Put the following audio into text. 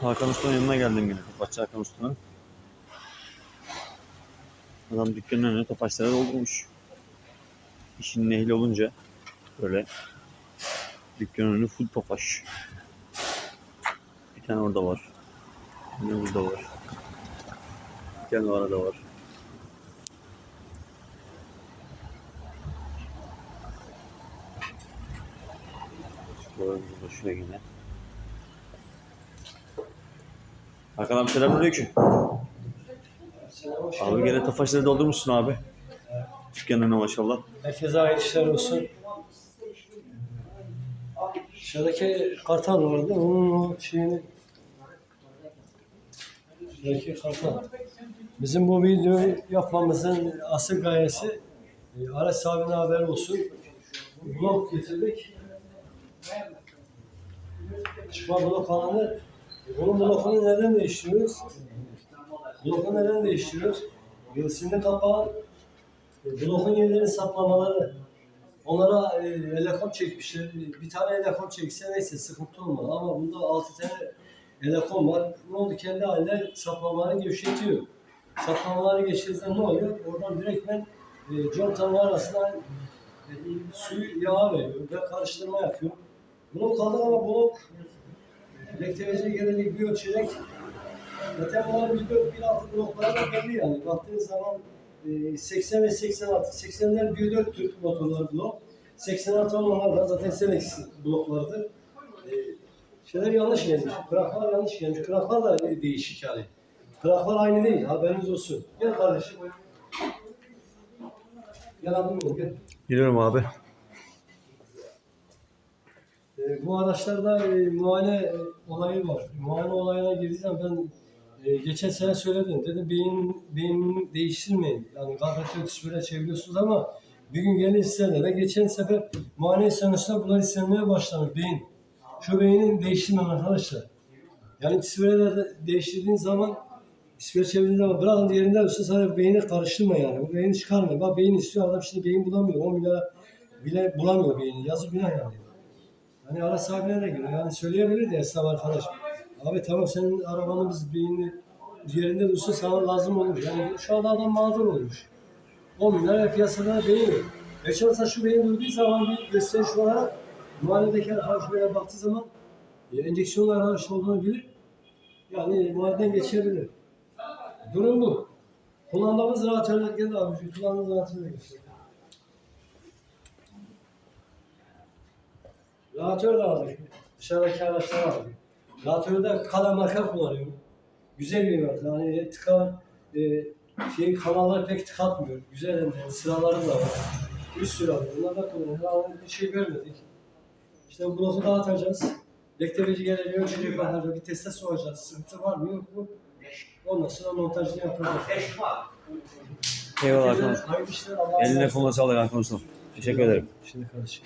Hakan Usta'nın yanına geldim yine. Topacı Hakan Usta'nın. Adam dükkanın önüne topaçlara doldurmuş. İşin ehli olunca böyle dükkanın önü full topaş. Bir tane orada var. Bir tane burada var. Bir tane orada var. Burada şuraya yine. Hakan abi selamünaleyküm. Abi gene tofaşları doldurmuşsun abi. Dükkanın önüne maşallah. Herkese hayırlı işler olsun. Şuradaki kartal vardı. Onun şeyini Şuradaki kartal. Bizim bu videoyu yapmamızın asıl gayesi e, sahibine haber olsun. Blok getirdik. Çıkma blok alanı. E, Bunun blokunu neden değiştiriyoruz? Bloku neden değiştiriyoruz? Yılsinin kapağı e, blokun yerlerini saplamaları. Onlara e, elakam çekmişler. Bir tane elakam çekse neyse sıkıntı olmadı ama bunda altı tane elakam var. Ne oldu? Kendi haline saplamaları gevşetiyor. Saplamaları geçtiğinde ne oluyor? Oradan direktmen e, contanın arasına e, suyu yağa veriyor ve karıştırma yapıyor. Blok kaldı ama blok gelecek bir ölçerek Zaten bunlar bir dört bir altı blokları da belli yani. Baktığınız zaman e, 80 ve 86. 80'ler bir dört tür motorlar blok. 86 olanlar da zaten Selex bloklarıdır. E, şeyler yanlış gelmiş. Kraklar yanlış gelmiş. Kraklar da de- değişik yani. Kraklar aynı değil. Haberiniz olsun. Gel kardeşim. Gel abim gel. Geliyorum abi. E, bu araçlarda e, muayene e, olayı var. Muayene olayına girdiği ben e, geçen sene söyledim. Dedim beyin beyin değiştirmeyin. Yani karbüratör tüsbüre çeviriyorsunuz ama bir gün gene isterler. Ve geçen sefer muayene sonuçta bunlar istenmeye başlamış beyin. Şu beyni değiştirmem arkadaşlar. Yani tüsbüreleri değiştirdiğin zaman tüsbüre çevirdiğin zaman bırakın yerinde olsun sana beyni karıştırma yani. Bu beyni çıkarma. Bak beyin istiyor adam şimdi beyin bulamıyor. 10 milyar bile bulamıyor beyni. Yazık günah yani. Hani ara sahibine de göre yani söyleyebilir de esnaf arkadaş. Abi tamam senin arabanın biz beyni yerinde dursun sana lazım olur. Yani şu anda adam mağdur olmuş. 10 milyar piyasada beyin yok. Geçen olsa şu beyin durduğu zaman bir gösteriş olarak arkadaş böyle baktığı zaman e, enjeksiyonlu arkadaş olduğunu bilir. Yani muayeneden geçebilir. Durum bu. Kullandığımız rahatörler gel abi. Şu kullandığımız rahatörler geçelim. Rahatör de aldık. Dışarıdaki araçlar aldık. Rahatörde kala marka kullanıyorum. Güzel bir marka. Hani tıkan e, şey kanalları pek tıkatmıyor. Güzel hem de sıraları da var. Üst sıralı. Bunlar da kullanıyoruz. Ama bir şey görmedik. İşte bloku dağıtacağız. Elektrici gelecek, ölçecek bakaracak, bir teste soracağız. Sıkıntı var mı yok mu? Ondan sonra montajını yapacağız. Eyvallah Allah'a Eline koluna sağlık Usta. Teşekkür ederim. Şimdi kardeşim.